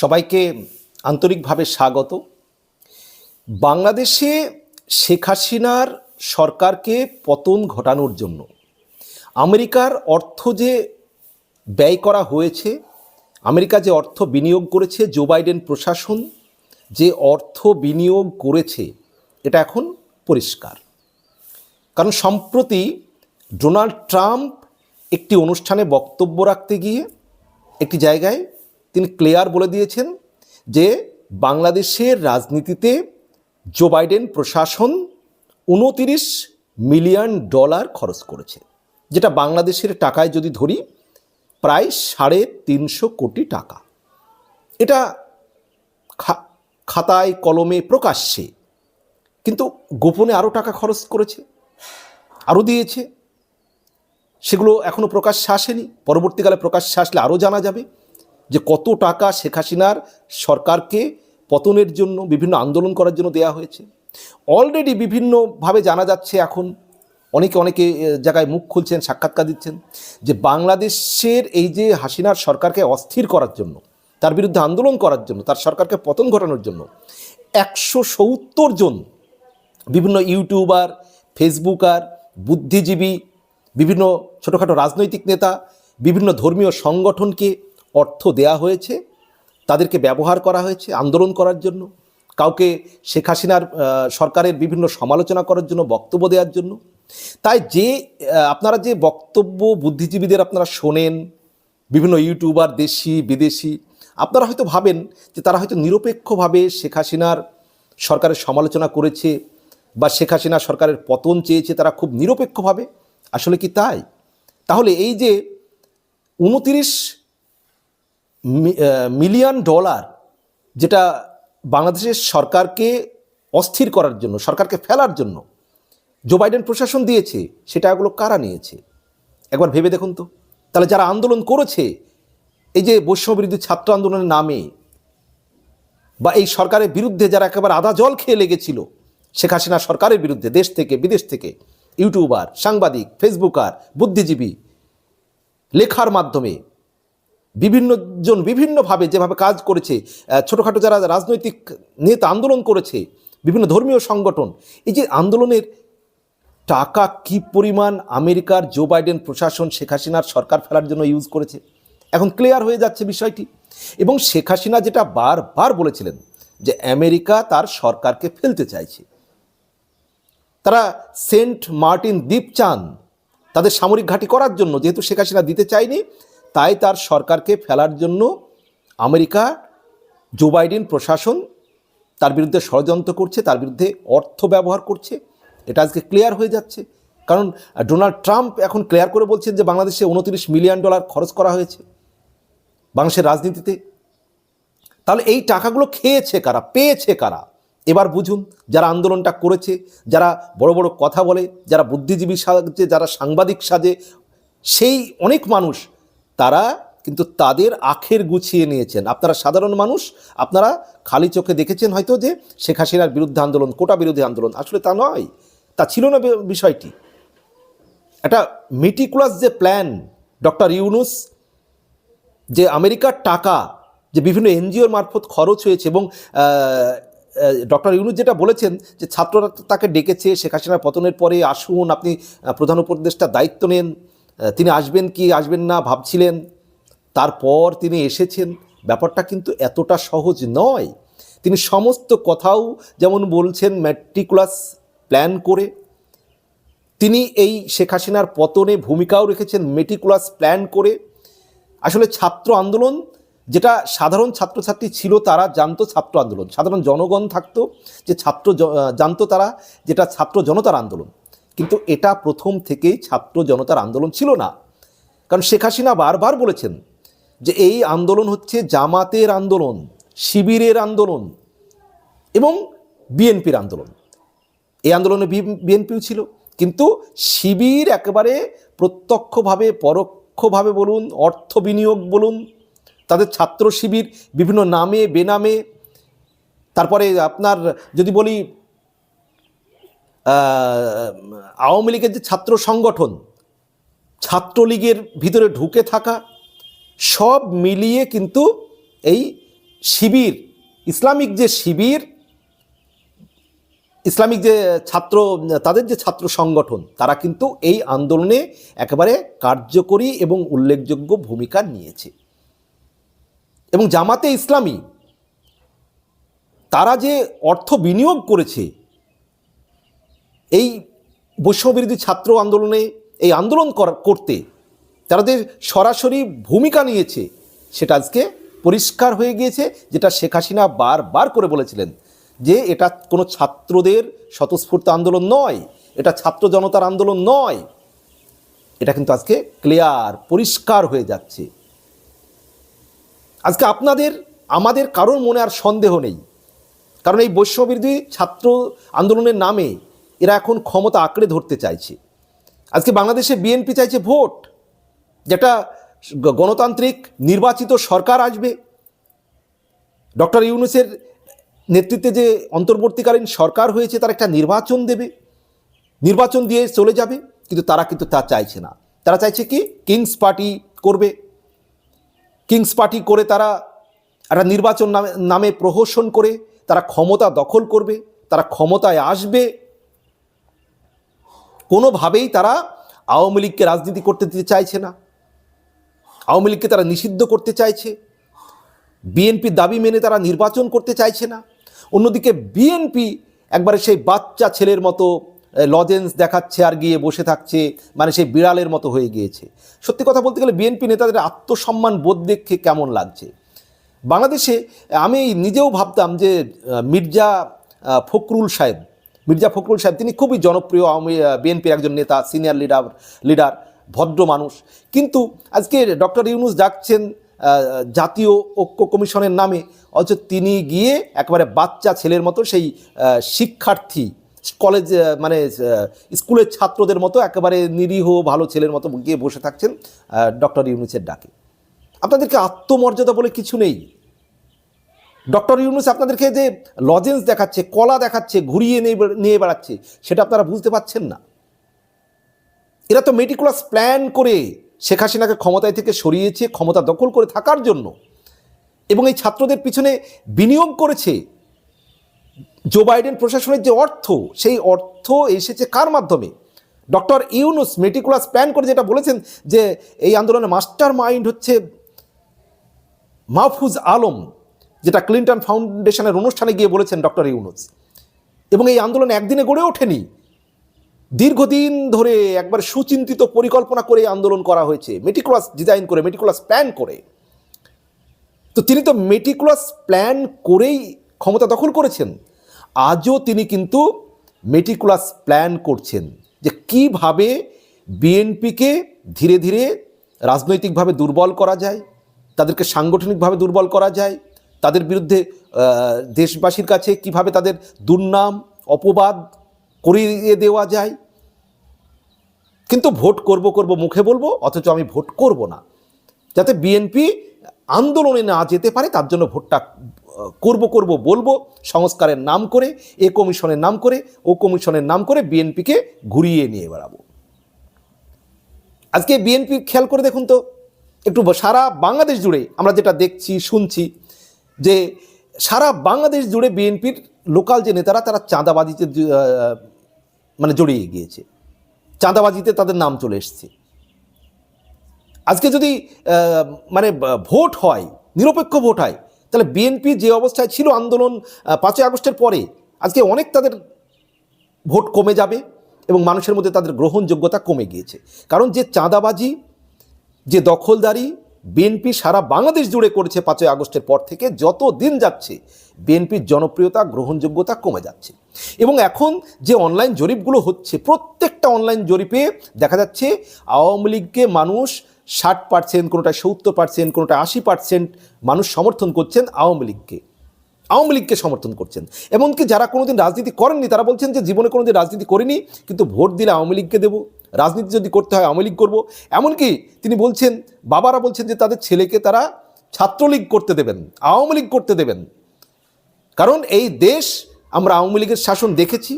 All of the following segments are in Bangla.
সবাইকে আন্তরিকভাবে স্বাগত। বাংলাদেশে শেখ হাসিনার সরকারকে পতন ঘটানোর জন্য আমেরিকার অর্থ যে ব্যয় করা হয়েছে, আমেরিকা যে অর্থ বিনিয়োগ করেছে, জো বাইডেন প্রশাসন যে অর্থ বিনিয়োগ করেছে, এটা এখন পরিষ্কার। কারণ সম্প্রতি ডোনাল্ড ট্রাম্প একটি অনুষ্ঠানে বক্তব্য রাখতে গিয়ে একটি জায়গায় তিনি ক্লিয়ার বলে দিয়েছেন যে বাংলাদেশের রাজনীতিতে জো বাইডেন প্রশাসন উনতিরিশ মিলিয়ন ডলার খরচ করেছে, যেটা বাংলাদেশের টাকায় যদি ধরি প্রায় সাড়ে তিনশো কোটি টাকা। এটা খাতায় কলমে প্রকাশ্যে, কিন্তু গোপনে আরও টাকা খরচ করেছে আরও দিয়েছে। সেগুলো এখনও প্রকাশ্যে আসেনি, পরবর্তীকালে প্রকাশ্যে আসলে আরও জানা যাবে। যে কত টাকা শেখ হাসিনার সরকারকে পতনের জন্য, বিভিন্ন আন্দোলন করার জন্য দেয়া হয়েছে। অলরেডি বিভিন্নভাবে জানা যাচ্ছে এখন, অনেকে অনেকে জায়গায় মুখ খুলছেন, সাক্ষাৎকার দিচ্ছেন যে বাংলাদেশের এই যে হাসিনার সরকারকে অস্থির করার জন্য, তার বিরুদ্ধে আন্দোলন করার জন্য, তার সরকারকে পতন ঘটানোর জন্য একশো সত্তর জন বিভিন্ন ইউটিউবার, ফেসবুকার, বুদ্ধিজীবী, বিভিন্ন ছোটোখাটো রাজনৈতিক নেতা, বিভিন্ন ধর্মীয় সংগঠনকে অর্থ দেয়া হয়েছে, তাদেরকে ব্যবহার করা হয়েছে আন্দোলন করার জন্য, কাউকে শেখ হাসিনার সরকারের বিভিন্ন সমালোচনা করার জন্য বক্তব্য দেওয়ার জন্য। তাই যে আপনারা যে বক্তব্য বুদ্ধিজীবীদের আপনারা শোনেন, বিভিন্ন ইউটিউবার, দেশি, বিদেশি, আপনারা হয়তো ভাবেন যে তারা হয়তো নিরপেক্ষভাবে শেখ হাসিনার সরকারের সমালোচনা করেছে বা শেখ হাসিনা সরকারের পতন চেয়েছে তারা খুব নিরপেক্ষভাবে। আসলে কি তাই? তাহলে এই যে উনতিরিশ মিলিয়ন ডলার যেটা বাংলাদেশের সরকারকে অস্থির করার জন্য, সরকারকে ফেলার জন্য জো বাইডেন প্রশাসন দিয়েছে সেটা এগুলো কারা নিয়েছে? একবার ভেবে দেখুন তো। তাহলে যারা আন্দোলন করেছে, এই যে বৈষম্যবিরোধী ছাত্র আন্দোলনের নামে বা এই সরকারের বিরুদ্ধে যারা একেবারে আধা জল খেয়ে লেগেছিল, শেখ হাসিনা সরকারের বিরুদ্ধে, দেশ থেকে, বিদেশ থেকে, ইউটিউবার, সাংবাদিক, ফেসবুকার, বুদ্ধিজীবী, লেখার মাধ্যমে বিভিন্নজন বিভিন্নভাবে যেভাবে কাজ করেছে ছোটোখাটো যারা রাজনৈতিক নেতা আন্দোলন করেছে, বিভিন্ন ধর্মীয় সংগঠন, এই যে আন্দোলনের টাকা কি পরিমাণ আমেরিকার জো বাইডেন প্রশাসন শেখ হাসিনার সরকার ফেলার জন্য ইউজ করেছে? এখন ক্লিয়ার হয়ে যাচ্ছে বিষয়টি। এবং শেখ হাসিনা যেটা বারবার বলেছিলেন যে আমেরিকা তার সরকারকে ফেলতে চাইছে। তারা সেন্ট মার্টিন দ্বীপ চান তাদের সামরিক ঘাঁটি করার জন্য, যেহেতু শেখ হাসিনা দিতে চায়নি তাই তার সরকারকে ফেলার জন্য আমেরিকা, জো বাইডেন প্রশাসন তার বিরুদ্ধে ষড়যন্ত্র করছে, তার বিরুদ্ধে অর্থ ব্যবহার করছে। এটা আজকে ক্লিয়ার হয়ে যাচ্ছে। কারণ ডোনাল্ড ট্রাম্প এখন ক্লিয়ার করে বলছেন যে বাংলাদেশে উনত্রিশ মিলিয়ন ডলার খরচ করা হয়েছে বাংলাদেশের রাজনীতিতে। তাহলে এই টাকাগুলো খেয়েছে কারা? পেয়েছে কারা? এবার বুঝুন, যারা আন্দোলনটা করেছে, যারা বড় বড় কথা বলে, যারা বুদ্ধিজীবী সাজে, যারা সাংবাদিক সাজে, সেই অনেক মানুষ তারা কিন্তু তাদের আখের গুছিয়ে নিয়েছেন। আপনারা সাধারণ মানুষ, আপনারা খালি চোখে দেখেছেন হয়তো যে শেখ হাসিনার বিরুদ্ধে আন্দোলন, কোটা বিরোধী আন্দোলন। আসলে তা নয়। তা ছিল না বিষয়টি। একটা মিটিকুলাস যে প্ল্যান ডক্টর ইউনুস, যে আমেরিকার টাকা, যে বিভিন্ন এনজিওর মারফত খরচ হয়েছে এবং ডক্টর ইউনুস যেটা বলেছেন যে ছাত্ররা তাকে ডেকেছে, শেখ হাসিনার পতনের পরে আসুন, আপনি প্রধান উপদেষ্টার দায়িত্ব নেন। তিনি আসবেন কি আসবেন না ভাবছিলেন, তারপর তিনি এসেছেন। ব্যাপারটা কিন্তু এতটা সহজ নয়। তিনি সমস্ত কথাও যেমন বলছেন ম্যাট্রিকুলাস প্ল্যান করে, তিনি এই শেখ হাসিনার পতনে ভূমিকাও রেখেছেন মেটিকুলাস প্ল্যান করে। আসলে ছাত্র আন্দোলন, যেটা সাধারণ ছাত্রছাত্রী ছিল তারা জানতো ছাত্র আন্দোলন। সাধারণ জনগণ থাকতো যে ছাত্র জানতো তারা যেটা ছাত্র জনতার আন্দোলন। কিন্তু এটা প্রথম থেকেই ছাত্র জনতার আন্দোলন ছিল না। কারণ শেখ হাসিনা বারবার বলেছেন যে এই আন্দোলন হচ্ছে জামাতের আন্দোলন, শিবিরের আন্দোলন এবং বিএনপির আন্দোলন। এই আন্দোলনে বিএনপিও ছিল। কিন্তু শিবির একেবারে প্রত্যক্ষভাবে, পরোক্ষভাবে বলুন, অর্থ বিনিয়োগ বলুন, তাদের ছাত্র শিবির বিভিন্ন নামে, বেনামে, তারপরে আপনার যদি বলি আওয়ামী লীগের যে ছাত্র সংগঠন, ছাত্রলীগের ভিতরে ঢুকে থাকা, সব মিলিয়ে কিন্তু এই শিবির, ইসলামিক যে শিবির, ইসলামিক যে ছাত্র, তাদের যে ছাত্র সংগঠন, তারা কিন্তু এই আন্দোলনে একেবারে কার্যকরী এবং উল্লেখযোগ্য ভূমিকা নিয়েছে। এবং জামাতে ইসলামী, তারা যে অর্থ বিনিয়োগ করেছে এই বৈষম্যবিরোধী ছাত্র আন্দোলনে এই আন্দোলন করা- করতে তারা যে সরাসরি ভূমিকা নিয়েছে, সেটা আজকে পরিষ্কার হয়ে গিয়েছে, যেটা শেখ হাসিনা বারবার করে বলেছিলেন যে এটা কোনো ছাত্রদের স্বতঃস্ফূর্ত আন্দোলন নয়, এটা ছাত্র জনতার আন্দোলন নয়। এটা কিন্তু আজকে ক্লিয়ার, পরিষ্কার হয়ে যাচ্ছে। আজকে আপনাদের, আমাদের কারোর মনে আর সন্দেহ নেই। কারণ এই বৈষম্যবিরোধী ছাত্র আন্দোলনের নামে এরা এখন ক্ষমতা আঁকড়ে ধরতে চাইছে। আজকে বাংলাদেশে বিএনপি চাইছে ভোট, যেটা গণতান্ত্রিক নির্বাচিত সরকার আসবে। ডক্টর ইউনুসের নেতৃত্বে যে অন্তর্বর্তীকালীন সরকার হয়েছে, তার একটা নির্বাচন দেবে। নির্বাচন দিয়ে চলে যাবে, কিন্তু তারা কিন্তু তা চাইছে না। তারা চাইছে কি? কিংস পার্টি করবে। কিংস পার্টি করে তারা একটা নির্বাচন নামে নামে প্রহসন করে, তারা ক্ষমতা দখল করবে, তারা ক্ষমতায় আসবে। কোনোভাবেই তারা আওয়ামী লীগকে রাজনীতি করতে দিতে চাইছে না। আওয়ামী লীগকে তারা নিষিদ্ধ করতে চাইছে। বিএনপির দাবি মেনে তারা নির্বাচন করতে চাইছে না। অন্যদিকে বিএনপি একবারে সেই বাচ্চা ছেলের মতো লজেন্স দেখাচ্ছে আর গিয়ে বসে থাকছে মানে সেই বিড়ালের মতো হয়ে গিয়েছে। সত্যি কথা বলতে গেলে বিএনপি নেতাদের আত্মসম্মান বোধ দেখে কেমন লাগছে? বাংলাদেশে আমি নিজেও ভাবতাম যে মির্জা ফখরুল সাহেব মির্জা ফখরুল সাহেব, তিনি খুবই জনপ্রিয় আওয়ামী বিএনপির একজন নেতা সিনিয়র লিডার লিডার ভদ্র মানুষ। কিন্তু আজকে ডক্টর ইউনুস ডাকছেন জাতীয় ঐক্য কমিশনের নামে। অথচ তিনি গিয়ে একেবারে বাচ্চা ছেলের মতো সেই শিক্ষার্থী কলেজ মানে স্কুলের ছাত্রদের মতো একেবারে নিরীহ, ভালো ছেলের মতো গিয়ে বসে থাকছেন ডক্টর ইউনুসের ডাকে। আপনাদেরকে আত্মমর্যাদা বলে কিছু নেই। ডক্টর ইউনুস আপনাদেরকে যে লজেন্স দেখাচ্ছে, কলা দেখাচ্ছে, ঘুরিয়ে নিয়ে বেড়াচ্ছে, সেটা আপনারা বুঝতে পারছেন না। এরা তো মেটিকুলাস প্ল্যান করে শেখ হাসিনাকে ক্ষমতায় থেকে সরিয়েছে, ক্ষমতা দখল করে থাকার জন্য। এবং এই ছাত্রদের পিছনে বিনিয়োগ করেছে জো বাইডেন প্রশাসনের যে অর্থ, সেই অর্থ এসেছে কার মাধ্যমে? ডক্টর ইউনুস মেটিকুলাস প্ল্যান করে যেটা বলেছেন যে এই আন্দোলনের মাস্টার মাইন্ড হচ্ছে মাহফুজ আলম। যেটা ক্লিন্টন ফাউন্ডেশনের অনুষ্ঠানে গিয়ে বলেছেন ডক্টর ইউনুস। এবং এই আন্দোলন একদিনে গড়ে ওঠেনি। দীর্ঘদিন ধরে একবার সুচিন্তিত পরিকল্পনা করে আন্দোলন করা হয়েছে। মেটিকুলাস ডিজাইন করে, মেটিকুলাস প্ল্যান করে। তো তিনি তো মেটিকুলাস প্ল্যান করেই ক্ষমতা দখল করেছেন। আজও তিনি কিন্তু মেটিকুলাস প্ল্যান করছেন যে কীভাবে বিএনপিকে ধীরে ধীরে রাজনৈতিকভাবে দুর্বল করা যায়, তাদেরকে সাংগঠনিকভাবে দুর্বল করা যায় তাদের বিরুদ্ধে দেশবাসীর কাছে কীভাবে তাদের দুর্নাম, অপবাদ করিয়ে দেওয়া যায়। কিন্তু ভোট করব করব মুখে বলব, অথচ আমি ভোট করব না। যাতে বিএনপি আন্দোলনে না যেতে পারে, তার জন্য ভোটটা করব করব বলব, সংস্কারের নাম করে, এ কমিশনের নাম করে, ও কমিশনের নাম করে বিএনপিকে ঘুরিয়ে নিয়ে বেড়াবো। আজকে বিএনপি খেয়াল করে দেখুন তো, একটু সারা বাংলাদেশ জুড়ে আমরা যেটা দেখছি, শুনছি যে সারা বাংলাদেশ জুড়ে বিএনপির লোকাল যে নেতারা, তারা চাঁদাবাজিতে মানে জড়িয়ে গিয়েছে। চাঁদাবাজিতে তাদের নাম চলে এসছে। আজকে যদি মানে ভোট হয়, নিরপেক্ষ ভোট হয়, তাহলে বিএনপি যে অবস্থায় ছিল আন্দোলন পাঁচই আগস্টের পরে, আজকে অনেক তাদের ভোট কমে যাবে এবং মানুষের মধ্যে তাদের গ্রহণযোগ্যতা কমে গিয়েছে। কারণ যে চাঁদাবাজি, যে দখলদারি বিএনপি সারা বাংলাদেশ জুড়ে করেছে পাঁচই আগস্টের পর থেকে যত দিন যাচ্ছে, বিএনপির জনপ্রিয়তা, গ্রহণযোগ্যতা কমে যাচ্ছে। এবং এখন যে অনলাইন জরিপগুলো হচ্ছে, প্রত্যেকটা অনলাইন জরিপে দেখা যাচ্ছে আওয়ামী লীগকে মানুষ ষাট পার্সেন্ট কোনোটা সত্তর পার্সেন্ট কোনোটা আশি পার্সেন্ট মানুষ সমর্থন করছেন আওয়ামী লীগকে। আওয়ামী লীগকে সমর্থন করছেন। এমনকি যারা কোনোদিন রাজনীতি করেননি, তারা বলছেন যে, জীবনে কোনোদিন রাজনীতি করিনি, কিন্তু ভোট দিলে আওয়ামী লীগকে দেবো। রাজনীতি যদি করতে হয়, আওয়ামী লীগ করব। এমনকি তিনি বলছেন, বাবারা বলছেন যে তাদের ছেলেকে তারা ছাত্রলীগ করতে দেবেন, আওয়ামী লীগ করতে দেবেন। কারণ এই দেশ আমরা আওয়ামী লীগের শাসন দেখেছি,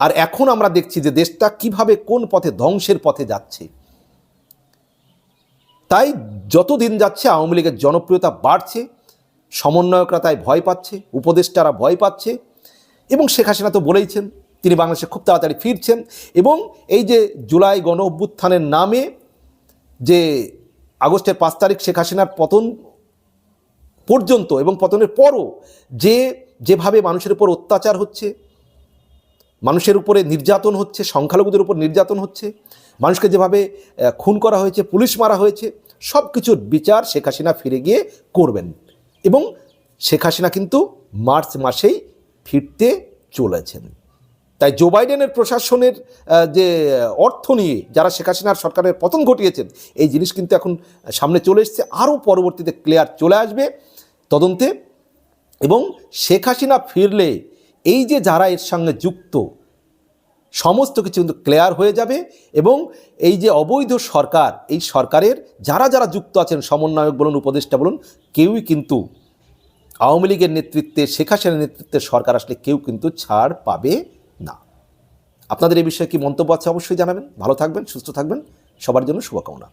আর এখন আমরা দেখছি যে দেশটা কীভাবে কোন পথে ধ্বংসের পথে যাচ্ছে। তাই যত দিন যাচ্ছে আওয়ামী লীগের জনপ্রিয়তা বাড়ছে, সমন্বয়করা তাই ভয় পাচ্ছে, উপদেষ্টারা ভয় পাচ্ছে, এবং শেখ হাসিনা তো বলেইছেন তিনি বাংলাদেশে খুব তাড়াতাড়ি ফিরছেন এবং এই যে জুলাই গণ অভ্যুত্থানের নামে যে আগস্টের পাঁচ তারিখ শেখ হাসিনার পতন পর্যন্ত এবং পতনের পরও যে যেভাবে মানুষের উপর অত্যাচার হচ্ছে, মানুষের উপরে নির্যাতন হচ্ছে, সংখ্যালঘুদের উপর নির্যাতন হচ্ছে, মানুষকে যেভাবে খুন করা হয়েছে, পুলিশ মারা হয়েছে সব কিছুর বিচার শেখ হাসিনা ফিরে গিয়ে করবেন এবং শেখ হাসিনা কিন্তু মার্চ মাসেই ফিরতে চলেছেন। তাই জো বাইডেনের প্রশাসনের যে অর্থ নিয়ে যারা শেখ হাসিনার সরকারের পতন ঘটিয়েছেন, এই জিনিস কিন্তু এখন সামনে চলে এসছে, আরও পরবর্তীতে ক্লিয়ার চলে আসবে তদন্তে। এবং শেখ হাসিনা ফিরলে এই যে যারা এর সঙ্গে যুক্ত, সমস্ত কিছু কিন্তু ক্লিয়ার হয়ে যাবে এবং এই যে অবৈধ সরকার, এই সরকারের যারা যারা যুক্ত আছেন, সমন্বয়ক বলুন, উপদেষ্টা বলুন, কেউই কিন্তু আওয়ামী লীগের নেতৃত্বে, শেখ হাসিনার নেতৃত্বে সরকার আসলে কেউ কিন্তু ছাড় পাবে আপনাদের এই বিষয়ে কি মন্তব্য আছে অবশ্যই জানাবেন। ভালো থাকবেন, সুস্থ থাকবেন। সবার জন্য শুভকামনা।